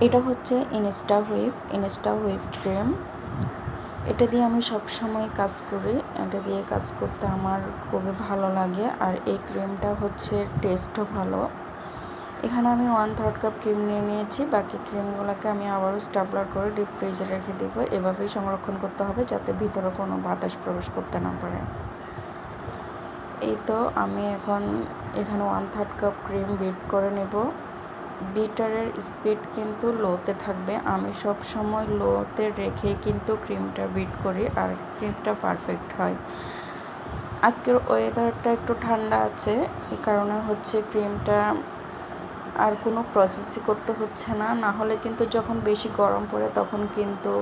এটা হচ্ছে insta whip insta whip cream এটা দিয়ে আমি সব সময় কাজ করি, এটা দিয়ে কাজ করতে আমার খুবই ভালো লাগে। আর এই ক্রিমটা হচ্ছে টেস্টও ভালো। এখানে আমি ওয়ান থার্ড কাপ ক্রিম নিয়ে নিয়েছি, বাকি ক্রিমগুলোকে আমি আবারও স্টাবলার করে ডিপ ফ্রিজে রেখে দেবো। এভাবেই সংরক্ষণ করতে হবে যাতে ভিতরে কোনো বাতাস প্রবেশ করতে না পারে। এই তো আমি এখন এখানে one third cup cream beat করে নেব। বিটারের স্পিড কিন্তু লোতে থাকবে। আমি সব সময় লোতে রেখে কিন্তু ক্রিমটা বিট করি আর ক্রিমটা পারফেক্ট হয়। আজকের ওয়েদারটা একটু ঠান্ডা আছে এই কারণে হচ্ছে ক্রিমটা আর কোনো প্রসেসই করতে হচ্ছে না। না হলে কিন্তু যখন বেশি গরম পড়ে তখন কিন্তু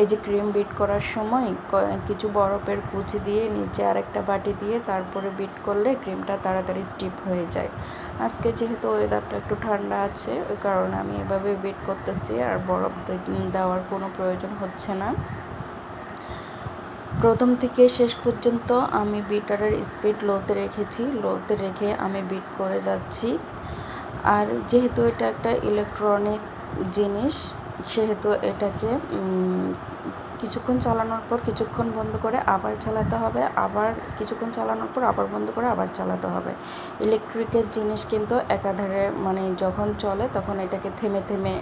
এই যে ক্রিম বিট করার সময় কিছু বরফের কুচি দিয়ে নিচে আরেকটা বাটি দিয়ে তারপরে বিট করলে ক্রিমটা তাড়াতাড়ি স্টিপ হয়ে যায়। আজকে যেহেতু ওয়েদারটা একটু ঠান্ডা আছে, ওই কারণে আমি এভাবে বিট করতেছি আর বরফ দেওয়ার কোনো প্রয়োজন হচ্ছে না। প্রথম থেকে শেষ পর্যন্ত আমি বিটারের স্পিড লোতে রেখেছি। লোতে রেখে আমি বিট করে যাচ্ছি। আর যেহেতু এটা একটা ইলেকট্রনিক জিনিস, সেহেতু এটাকে কিছুক্ষণ চালানোর পর কিছুক্ষণ বন্ধ করে আবার চালাতে হবে, আবার কিছুক্ষণ চালানোর পর আবার বন্ধ করে আবার চালাতে হবে। ইলেকট্রিকের জিনিস কিন্তু একাধারে মানে যখন চলে তখন এটাকে থেমে থেমে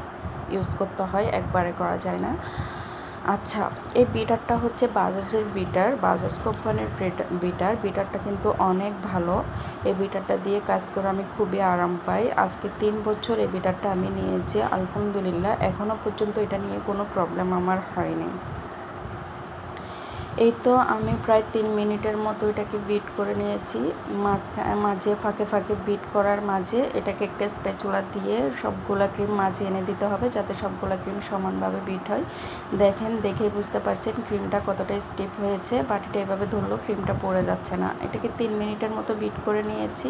ইউজ করতে হয়, একবারে করা যায় না। আচ্ছা এই বিটারটা হচ্ছে বাজাজের বিটার, বাজাজ কোম্পানির বিটার। বিটারটা কিন্তু অনেক ভালো। এই বিটারটা দিয়ে কাজ করে আমি খুবই আরাম পাই। আজকে তিন বছর এই বিটারটা আমি নিয়েছি, আলহামদুলিল্লাহ। এখনও পর্যন্ত এটা নিয়ে কোনো প্রবলেম আমার হয়নি। এই তো আমি প্রায় তিন মিনিটের মতো এটাকে বিট করে নিয়েছি। মাঝখানে মাঝে ফাঁকে ফাঁকে বিট করার মাঝে এটাকে একটা স্প্যাচুলা দিয়ে সবগুলা ক্রিম মাঝে এনে দিতে হবে যাতে সবগুলা ক্রিম সমানভাবে বিট হয়। দেখেন, দেখেই বুঝতে পারছেন ক্রিমটা কতটা স্টিপ হয়েছে। বাটিটা এভাবে ধরলেও ক্রিমটা পড়ে যাচ্ছে না। এটাকে তিন মিনিটের মতো বিট করে নিয়েছি।